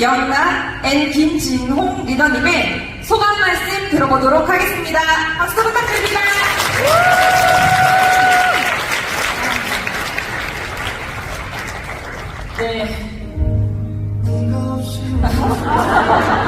영나 앤 김진홍 리더님의 소감 말씀 들어보도록 하겠습니다. 박수 부탁드립니다. 네.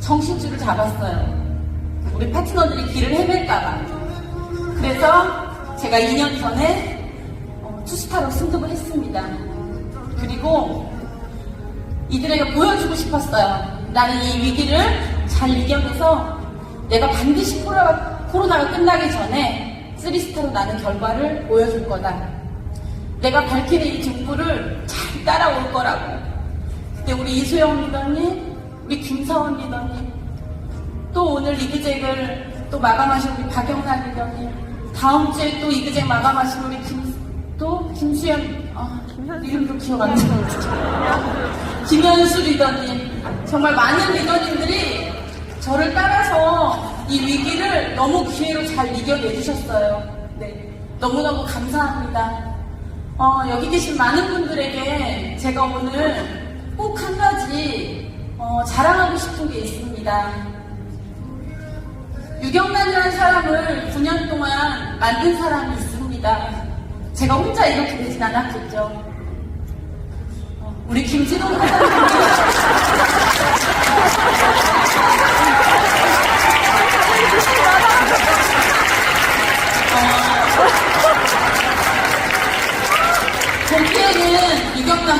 정신줄을 잡았어요. 우리 파트너들이 길을 헤맬까봐. 그래서 제가 2년 전에 어, 투스타로 승급을 했습니다. 그리고 이들에게 보여주고 싶었어요. 나는 이 위기를 잘 이겨내서 내가 반드시 코로나가, 끝나기 전에 3스타로 나는 결과를 보여줄 거다. 내가 밝히는 이 등불을 잘 따라올 거라고. 그때 우리 이수영 리더님, 우리 김사원 리더님, 또 오늘 이그잭을 또 마감하신 우리 박영란 리더님, 다음 주에 또 이그잭 마감하신 우리 김, 또 김수현, 아, 이름도 기억 안 나요. 김현수 리더님, 정말 많은 리더님들이 저를 따라서 이 위기를 너무 기회로 잘 이겨내 주셨어요. 네. 너무너무 감사합니다. 어, 여기 계신 많은 분들에게 제가 오늘 꼭 한 가지 어, 자랑하고 싶은 게 있습니다. 유경란이라는 사람을 9년 동안 만든 사람이 있습니다. 제가 혼자 이렇게 되진 않았겠죠. 어, 우리 김진호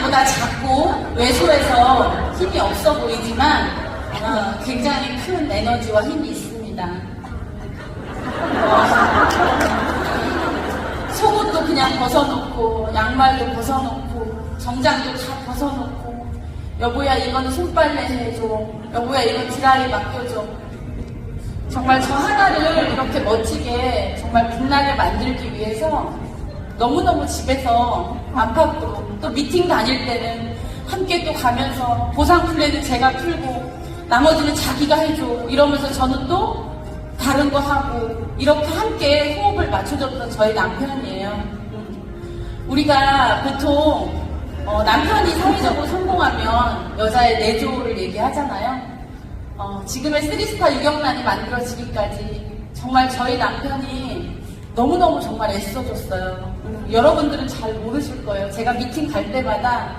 유경란보다 작고 왜소해서 힘이 없어 보이지만 어, 굉장히 큰 에너지와 힘이 있습니다. 속옷도 그냥 벗어놓고 양말도 벗어놓고 정장도 다 벗어놓고 여보야 이거는 손빨래 해줘 여보야 이건 드라이 맡겨줘 정말 저 하나를 이렇게 멋지게 정말 빛나게 만들기 위해서 너무너무 집에서 안팎으로 또 미팅 다닐 때는 함께 또 가면서 보상 플랜은 제가 풀고 나머지는 자기가 해줘 이러면서 저는 또 다른 거 하고 이렇게 함께 호흡을 맞춰줬던 저희 남편이에요. 음. 우리가 보통 어, 남편이 사회적으로 성공하면 여자의 내조를 얘기하잖아요. 어, 지금의 쓰리스타 유경란이 만들어지기까지 정말 저희 남편이 너무너무 정말 애써줬어요. 음, 여러분들은 잘 모르실 거예요. 제가 미팅 갈 때마다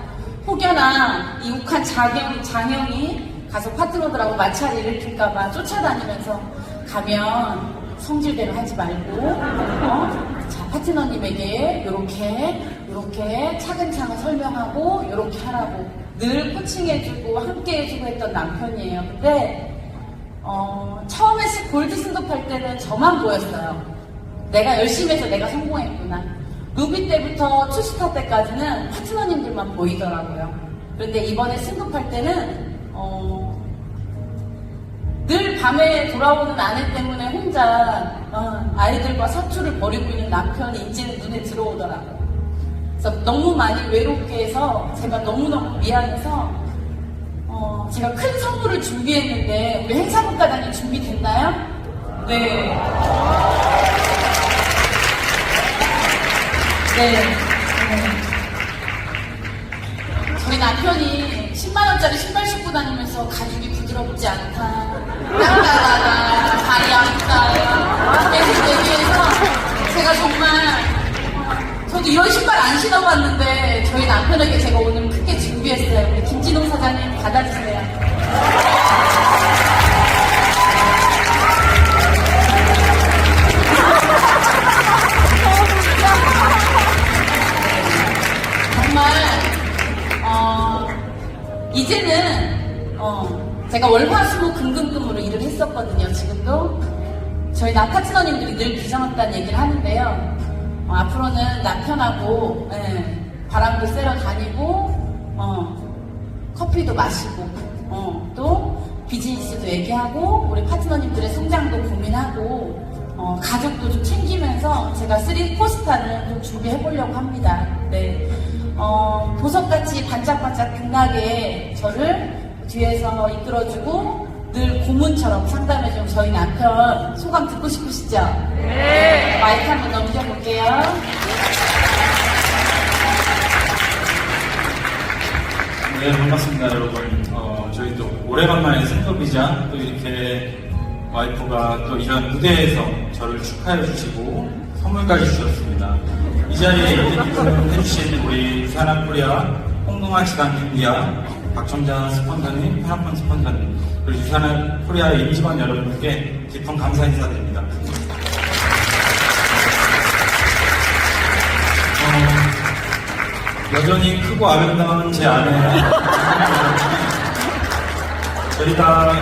혹여나 이 욱한 장영, 장영이 가서 파트너들하고 마찰 일으킬까봐 쫓아다니면서 가면 성질대로 하지 말고 어? 자 파트너님에게 이렇게 이렇게 차근차근 설명하고 이렇게 하라고 늘 코칭해주고 함께해주고 했던 남편이에요. 근데 어, 처음에 골드 승급할 때는 저만 보였어요. 내가 열심히 해서 내가 성공했구나. 루비 때부터 투스타 때까지는 파트너님들만 보이더라고요. 그런데 이번에 승급할 때는 어, 늘 밤에 돌아오는 아내 때문에 혼자 어, 아이들과 사투를 벌이고 있는 남편이 이제는 눈에 들어오더라고요. 그래서 너무 많이 외롭게 해서 제가 너무너무 미안해서 어, 제가 큰 선물을 준비했는데 우리 행사국가장님 준비됐나요? 네. 네. 네. 저희 남편이 10만원짜리 신발 신고 다니면서 가죽이 부드럽지 않다. 딱딱하다. 발이 아프다. 계속 얘기해서 제가 정말 저도 이런 신발 안 신어봤는데 저희 남편에게 제가 오늘 크게 준비했어요. 김진홍 사장님 받아주세요. 정말 어, 이제는 어, 제가 월화수목 금금금으로 일을 했었거든요. 지금도 저희 나 파트너님들이 늘 비정했다는 얘기를 하는데요. 어, 앞으로는 남편하고 예, 바람도 쐬러 다니고 어, 커피도 마시고 어, 또 비즈니스도 얘기하고 우리 파트너님들의 성장도 고민하고 어, 가족도 좀 챙기면서 제가 쓰리 포스타를 좀 준비해 보려고 합니다. 네. 어, 보석같이 반짝반짝 빛나게 저를 뒤에서 이끌어주고 늘 고문처럼 상담해준 저희 남편 소감 듣고 싶으시죠? 네. 마이크 한번 넘겨볼게요. 네, 반갑습니다, 여러분. 어, 저희 또 오래간만에 생업이자 또 이렇게 와이프가 또 이런 무대에서 저를 축하해 주시고 선물까지 주셨습니다. 이 자리에 해주신 우리 유산한 코리아 홍동아 시간 김비아 박정자 스폰서님, 파라폰 스폰서님, 그리고 유산한 코리아 임직원 여러분께 깊은 감사 인사드립니다. 어, 여전히 크고 아름다운 제 아내 저희가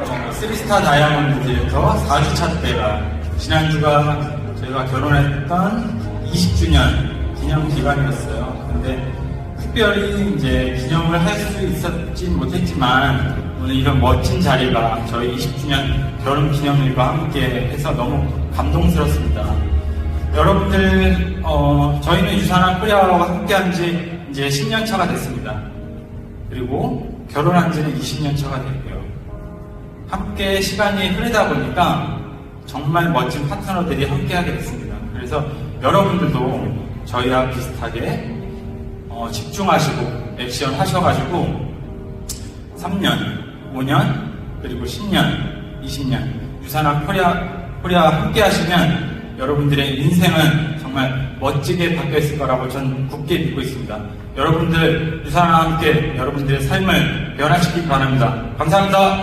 어, 쓰리스타 다이아몬드에서 4주차 때가 지난주가 저희가 결혼했던 20주년 기념 기간이었어요. 근데 특별히 이제 기념을 할 수 있었지 못했지만 오늘 이런 멋진 자리가 저희 20주년 결혼 기념일과 함께 해서 너무 감동스럽습니다. 여러분들, 어, 저희는 유산한 코리아와 함께 한 지 이제 10년 차가 됐습니다. 그리고 결혼한 지는 20년 차가 됐고요. 함께 시간이 흐르다 보니까 정말 멋진 파트너들이 함께 하게 됐습니다. 그래서 여러분들도 저희와 비슷하게 어, 집중하시고 액션 하셔가지고 3년, 5년, 그리고 10년, 20년 유산한 코리아, 코리아와 함께 하시면 여러분들의 인생은 정말 멋지게 바뀌어 있을 거라고 전 굳게 믿고 있습니다. 여러분들 유산과 함께 여러분들의 삶을 변화시키기 바랍니다. 감사합니다.